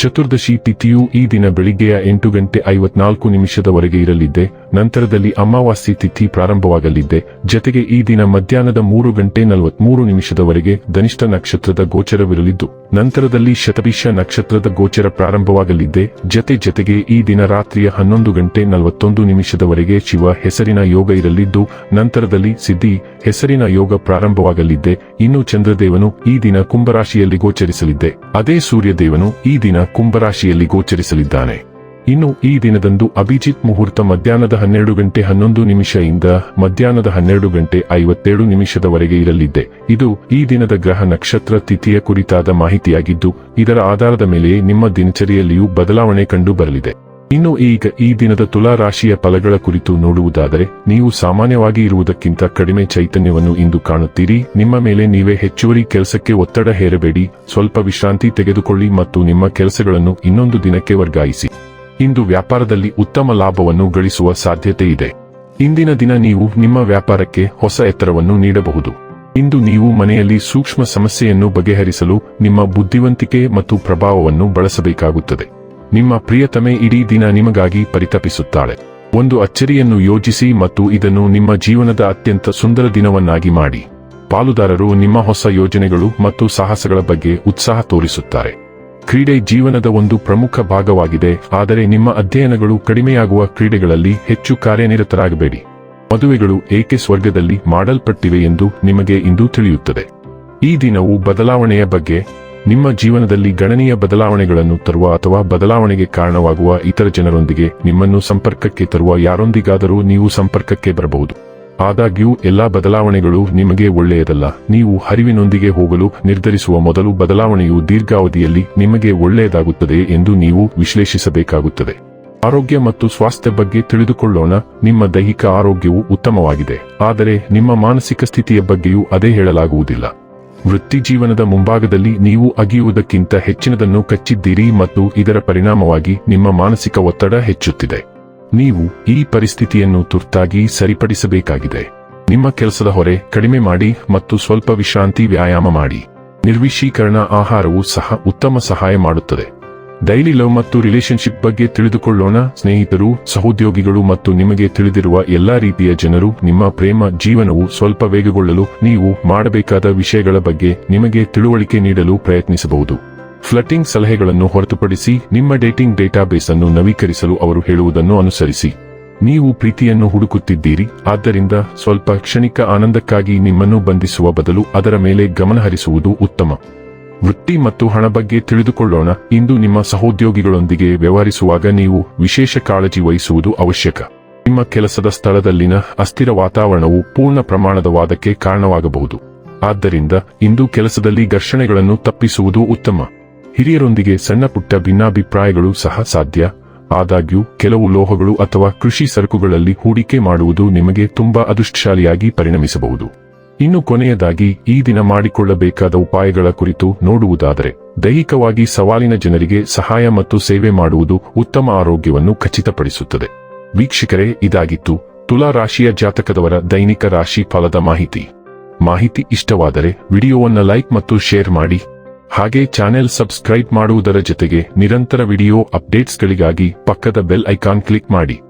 ಚತುರ್ದಶಿ ತಿಥಿಯು ಈ ದಿನ ಬೆಳಿಗ್ಗೆಯ ಎಂಟು ಗಂಟೆ ಐವತ್ನಾಲ್ಕು ನಿಮಿಷದವರೆಗೆ ಇರಲಿದ್ದೆ, ನಂತರದಲ್ಲಿ ಅಮಾವಾಸ್ಯೆ ತಿಥಿ ಪ್ರಾರಂಭವಾಗಲಿದ್ದೆ, ಜತೆಗೆ ಈ ದಿನ ಮಧ್ಯಾಹ್ನದ ಮೂರು ಗಂಟೆ ನಲವತ್ಮೂರು ನಿಮಿಷದವರೆಗೆ ಧನಿಷ್ಠ ನಕ್ಷತ್ರದ ಗೋಚರವಿರಲಿದ್ದು, ನಂತರದಲ್ಲಿ ಶತಭಿಷ ನಕ್ಷತ್ರದ ಗೋಚರ ಪ್ರಾರಂಭವಾಗಲಿದ್ದೆ, ಜತೆ ಜತೆಗೆ ಈ ದಿನ ರಾತ್ರಿಯ ಹನ್ನೊಂದು ಗಂಟೆ ನಲವತ್ತೊಂದು ನಿಮಿಷದವರೆಗೆ ಶಿವ ಹೆಸರಿನ ಯೋಗ ಇರಲಿದ್ದು, ನಂತರದಲ್ಲಿ ಸಿದ್ಧಿ ಹೆಸರಿನ ಯೋಗ ಪ್ರಾರಂಭವಾಗಲಿದ್ದೆ, ಇನ್ನು ಚಂದ್ರದೇವನು ಈ ದಿನ ಕುಂಭರಾಶಿಯಲ್ಲಿ ಗೋಚರಿಸಲಿದ್ದೆ, ಅದೇ ಸೂರ್ಯದೇವನು ಈ ದಿನ ಕುಂಭರಾಶಿಯಲ್ಲಿ ಗೋಚರಿಸಲಿದ್ದಾನೆ. ಇನ್ನು ಈ ದಿನದಂದು ಅಭಿಜಿತ್ ಮುಹೂರ್ತ ಮಧ್ಯಾಹ್ನದ ಹನ್ನೆರಡು ಗಂಟೆ ಹನ್ನೊಂದು ನಿಮಿಷದಿಂದ ಮಧ್ಯಾಹ್ನದ ಹನ್ನೆರಡು ಗಂಟೆ ಐವತ್ತೇಳು ನಿಮಿಷದವರೆಗೆ ಇರಲಿದೆ ಇದು ಈ ದಿನದ ಗ್ರಹ ನಕ್ಷತ್ರ ತಿಥಿಯ ಕುರಿತಾದ ಮಾಹಿತಿಯಾಗಿದ್ದು, ಇದರ ಆಧಾರದ ಮೇಲೆ ನಿಮ್ಮ ದಿನಚರಿಯಲ್ಲಿಯೂ ಬದಲಾವಣೆ ಕಂಡು ಬರಲಿದೆ. ಇನ್ನು ಈಗ ಈ ದಿನದ ತುಲಾ ರಾಶಿಯ ಫಲಗಳ ಕುರಿತು ನೋಡುವುದಾದರೆ, ನೀವು ಸಾಮಾನ್ಯವಾಗಿ ಇರುವುದಕ್ಕಿಂತ ಕಡಿಮೆ ಚೈತನ್ಯವನ್ನು ಇಂದು ಕಾಣುತ್ತೀರಿ. ನಿಮ್ಮ ಮೇಲೆ ನೀವೇ ಹೆಚ್ಚುವರಿ ಕೆಲಸಕ್ಕೆ ಒತ್ತಡ ಹೇರಬೇಡಿ. ಸ್ವಲ್ಪ ವಿಶ್ರಾಂತಿ ತೆಗೆದುಕೊಳ್ಳಿ ಮತ್ತು ನಿಮ್ಮ ಕೆಲಸಗಳನ್ನು ಇನ್ನೊಂದು ದಿನಕ್ಕೆ ವರ್ಗಾಯಿಸಿ. ಇಂದು ವ್ಯಾಪಾರದಲ್ಲಿ ಉತ್ತಮ ಲಾಭವನ್ನು ಗಳಿಸುವ ಸಾಧ್ಯತೆ ಇದೆ. ಇಂದಿನ ದಿನ ನೀವು ನಿಮ್ಮ ವ್ಯಾಪಾರಕ್ಕೆ ಹೊಸ ಎತ್ತರವನ್ನು ನೀಡಬಹುದು. ಇಂದು ನೀವು ಮನೆಯಲ್ಲಿ ಸೂಕ್ಷ್ಮ ಸಮಸ್ಯೆಯನ್ನು ಬಗೆಹರಿಸಲು ನಿಮ್ಮ ಬುದ್ಧಿವಂತಿಕೆ ಮತ್ತು ಪ್ರಭಾವವನ್ನು ಬಳಸಬೇಕಾಗುತ್ತದೆ. ನಿಮ್ಮ ಪ್ರಿಯತಮೆ ಇಡೀ ದಿನ ನಿಮಗಾಗಿ ಪರಿತಪಿಸುತ್ತಾಳೆ. ಒಂದು ಅಚ್ಚರಿಯನ್ನು ಯೋಜಿಸಿ ಮತ್ತು ಇದನ್ನು ನಿಮ್ಮ ಜೀವನದ ಅತ್ಯಂತ ಸುಂದರ ದಿನವನ್ನಾಗಿ ಮಾಡಿ. ಪಾಲುದಾರರು ನಿಮ್ಮ ಹೊಸ ಯೋಜನೆಗಳು ಮತ್ತು ಸಾಹಸಗಳ ಬಗ್ಗೆ ಉತ್ಸಾಹ ತೋರಿಸುತ್ತಾರೆ. ಕ್ರೀಡೆ ಜೀವನದ ಒಂದು ಪ್ರಮುಖ ಭಾಗವಾಗಿದೆ, ಆದರೆ ನಿಮ್ಮ ಅಧ್ಯಯನಗಳು ಕಡಿಮೆಯಾಗುವ ಕ್ರೀಡೆಗಳಲ್ಲಿ ಹೆಚ್ಚು ಕಾರ್ಯನಿರತರಾಗಬೇಡಿ. ಮದುವೆಗಳು ಏಕೆ ಸ್ವರ್ಗದಲ್ಲಿ ಮಾಡಲ್ಪಟ್ಟಿವೆ ಎಂದು ನಿಮಗೆ ಇಂದು ತಿಳಿಯುತ್ತದೆ. ಈ ದಿನವು ಬದಲಾವಣೆಯ ಬಗ್ಗೆ ನಿಮ್ಮ ಜೀವನದಲ್ಲಿ ಗಣನೀಯ ಬದಲಾವಣೆಗಳನ್ನು ತರುವ ಅಥವಾ ಬದಲಾವಣೆಗೆ ಕಾರಣವಾಗುವ ಇತರ ಜನರೊಂದಿಗೆ ನಿಮ್ಮನ್ನು ಸಂಪರ್ಕಕ್ಕೆ ತರುವ ಯಾರೊಂದಿಗಾದರೂ ನೀವು ಸಂಪರ್ಕಕ್ಕೆ ಬರಬಹುದು. ಆದಾಗ್ಯೂ, ಎಲ್ಲಾ ಬದಲಾವಣೆಗಳು ನಿಮಗೆ ಒಳ್ಳೆಯದಲ್ಲ. ನೀವು ಹರಿವಿನೊಂದಿಗೆ ಹೋಗಲು ನಿರ್ಧರಿಸುವ ಮೊದಲು ಬದಲಾವಣೆಯು ದೀರ್ಘಾವಧಿಯಲ್ಲಿ ನಿಮಗೆ ಒಳ್ಳೆಯದಾಗುತ್ತದೆ ಎಂದು ನೀವು ವಿಶ್ಲೇಷಿಸಬೇಕಾಗುತ್ತದೆ. ಆರೋಗ್ಯ ಮತ್ತು ಸ್ವಾಸ್ಥ್ಯ ಬಗ್ಗೆ ತಿಳಿದುಕೊಳ್ಳೋಣ. ನಿಮ್ಮ ದೈಹಿಕ ಆರೋಗ್ಯವು ಉತ್ತಮವಾಗಿದೆ. ಆದರೆ, ನಿಮ್ಮ ಮಾನಸಿಕ ಸ್ಥಿತಿಯ ಬಗ್ಗೆಯೂ ಅದೇ ಹೇಳಲಾಗುವುದಿಲ್ಲ. ವೃತ್ತಿ ಜೀವನದ ಮುಂಭಾಗದಲ್ಲಿ ನೀವು ಅಗಿಯುವುದಕ್ಕಿಂತ ಹೆಚ್ಚಿನದನ್ನು ಕಚ್ಚಿದ್ದೀರಿ ಮತ್ತು ಇದರ ಪರಿಣಾಮವಾಗಿ ನಿಮ್ಮ ಮಾನಸಿಕ ಒತ್ತಡ ಹೆಚ್ಚುತ್ತಿದೆ. ನೀವು ಈ ಪರಿಸ್ಥಿತಿಯನ್ನು ತುರ್ತಾಗಿ ಸರಿಪಡಿಸಬೇಕಾಗಿದೆ. ನಿಮ್ಮ ಕೆಲಸದ ಹೊರೆ ಕಡಿಮೆ ಮಾಡಿ ಮತ್ತು ಸ್ವಲ್ಪ ವಿಶ್ರಾಂತಿ ವ್ಯಾಯಾಮ ಮಾಡಿ. ನಿರ್ವಿಶೀಕರಣ ಆಹಾರವು ಸಹ ಉತ್ತಮ ಸಹಾಯ ಮಾಡುತ್ತದೆ. ಡೈಲಿ ಲವ್ ಮತ್ತು ರಿಲೇಶನ್ಶಿಪ್ ಬಗ್ಗೆ ತಿಳಿದುಕೊಳ್ಳೋಣ. ಸ್ನೇಹಿತರು, ಸಹೋದ್ಯೋಗಿಗಳು ಮತ್ತು ನಿಮಗೆ ತಿಳಿದಿರುವ ಎಲ್ಲಾ ರೀತಿಯ ಜನರು, ನಿಮ್ಮ ಪ್ರೇಮ, ಜೀವನವು ಸ್ವಲ್ಪ ವೇಗಗೊಳ್ಳಲು ನೀವು ಮಾಡಬೇಕಾದ ವಿಷಯಗಳ ಬಗ್ಗೆ ನಿಮಗೆ ತಿಳುವಳಿಕೆ ನೀಡಲು ಪ್ರಯತ್ನಿಸಬಹುದು. ಫ್ಲಟಿಂಗ್ ಸಲಹೆಗಳನ್ನು ಹೊರತುಪಡಿಸಿ ನಿಮ್ಮ ಡೇಟಿಂಗ್ ಡೇಟಾಬೇಸ್ ಅನ್ನು ನವೀಕರಿಸಲು ಅವರು ಹೇಳುವುದನ್ನು ಅನುಸರಿಸಿ. ನೀವು ಪ್ರೀತಿಯನ್ನು ಹುಡುಕುತ್ತಿದ್ದೀರಿ, ಆದ್ದರಿಂದ ಸ್ವಲ್ಪ ಕ್ಷಣಿಕ ಆನಂದಕ್ಕಾಗಿ ನಿಮ್ಮನ್ನು ಬಂಧಿಸುವ ಬದಲು ಅದರ ಮೇಲೆ ಗಮನಹರಿಸುವುದು ಉತ್ತಮ. ವೃತ್ತಿ ಮತ್ತು ಹಣ ಬಗ್ಗೆ ತಿಳಿದುಕೊಳ್ಳೋಣ. ಇಂದು ನಿಮ್ಮ ಸಹೋದ್ಯೋಗಿಗಳೊಂದಿಗೆ ವ್ಯವಹರಿಸುವಾಗ ನೀವು ವಿಶೇಷ ಕಾಳಜಿ ವಹಿಸುವುದು ಅವಶ್ಯಕ. ನಿಮ್ಮ ಕೆಲಸದ ಸ್ಥಳದಲ್ಲಿನ ಅಸ್ಥಿರ ವಾತಾವರಣವು ಪೂರ್ಣ ಪ್ರಮಾಣದ ವಾದಕ್ಕೆ ಕಾರಣವಾಗಬಹುದು. ಆದ್ದರಿಂದ ಇಂದು ಕೆಲಸದಲ್ಲಿ ಘರ್ಷಣೆಗಳನ್ನು ತಪ್ಪಿಸುವುದು ಉತ್ತಮ. ಹಿರಿಯರೊಂದಿಗೆ ಸಣ್ಣ ಪುಟ್ಟ ಭಿನ್ನಾಭಿಪ್ರಾಯಗಳು ಸಹ ಸಾಧ್ಯ. ಆದಾಗ್ಯೂ, ಕೆಲವು ಲೋಹಗಳು ಅಥವಾ ಕೃಷಿ ಸರಕುಗಳಲ್ಲಿ ಹೂಡಿಕೆ ಮಾಡುವುದು ನಿಮಗೆ ತುಂಬಾ ಅದೃಷ್ಟಶಾಲಿಯಾಗಿ ಪರಿಣಮಿಸಬಹುದು. ಇನ್ನು ಕೊನೆಯದಾಗಿ ಈ ದಿನ ಮಾಡಿಕೊಳ್ಳಬೇಕಾದ ಉಪಾಯಗಳ ಕುರಿತು ನೋಡುವುದಾದರೆ, ದೈಹಿಕವಾಗಿ ಸವಾಲಿನ ಜನರಿಗೆ ಸಹಾಯ ಮತ್ತು ಸೇವೆ ಮಾಡುವುದು ಉತ್ತಮ ಆರೋಗ್ಯವನ್ನು ಖಚಿತಪಡಿಸುತ್ತದೆ. ವೀಕ್ಷಕರೇ, ಇದಾಗಿತ್ತು ತುಲಾ ರಾಶಿಯ ಜಾತಕದವರ ದೈನಿಕ ರಾಶಿ ಫಲದ ಮಾಹಿತಿ. ಮಾಹಿತಿ ಇಷ್ಟವಾದರೆ ವಿಡಿಯೋವನ್ನು ಲೈಕ್ ಮತ್ತು ಶೇರ್ ಮಾಡಿ. ಹಾಗೆ ಚಾನೆಲ್ ಸಬ್ಸ್ಕ್ರೈಬ್ ಮಾಡುವುದರ ಜೊತೆಗೆ ನಿರಂತರ ವಿಡಿಯೋ ಅಪ್ಡೇಟ್ಸ್ಗಳಿಗಾಗಿ ಪಕ್ಕದ ಬೆಲ್ ಐಕಾನ್ ಕ್ಲಿಕ್ ಮಾಡಿ.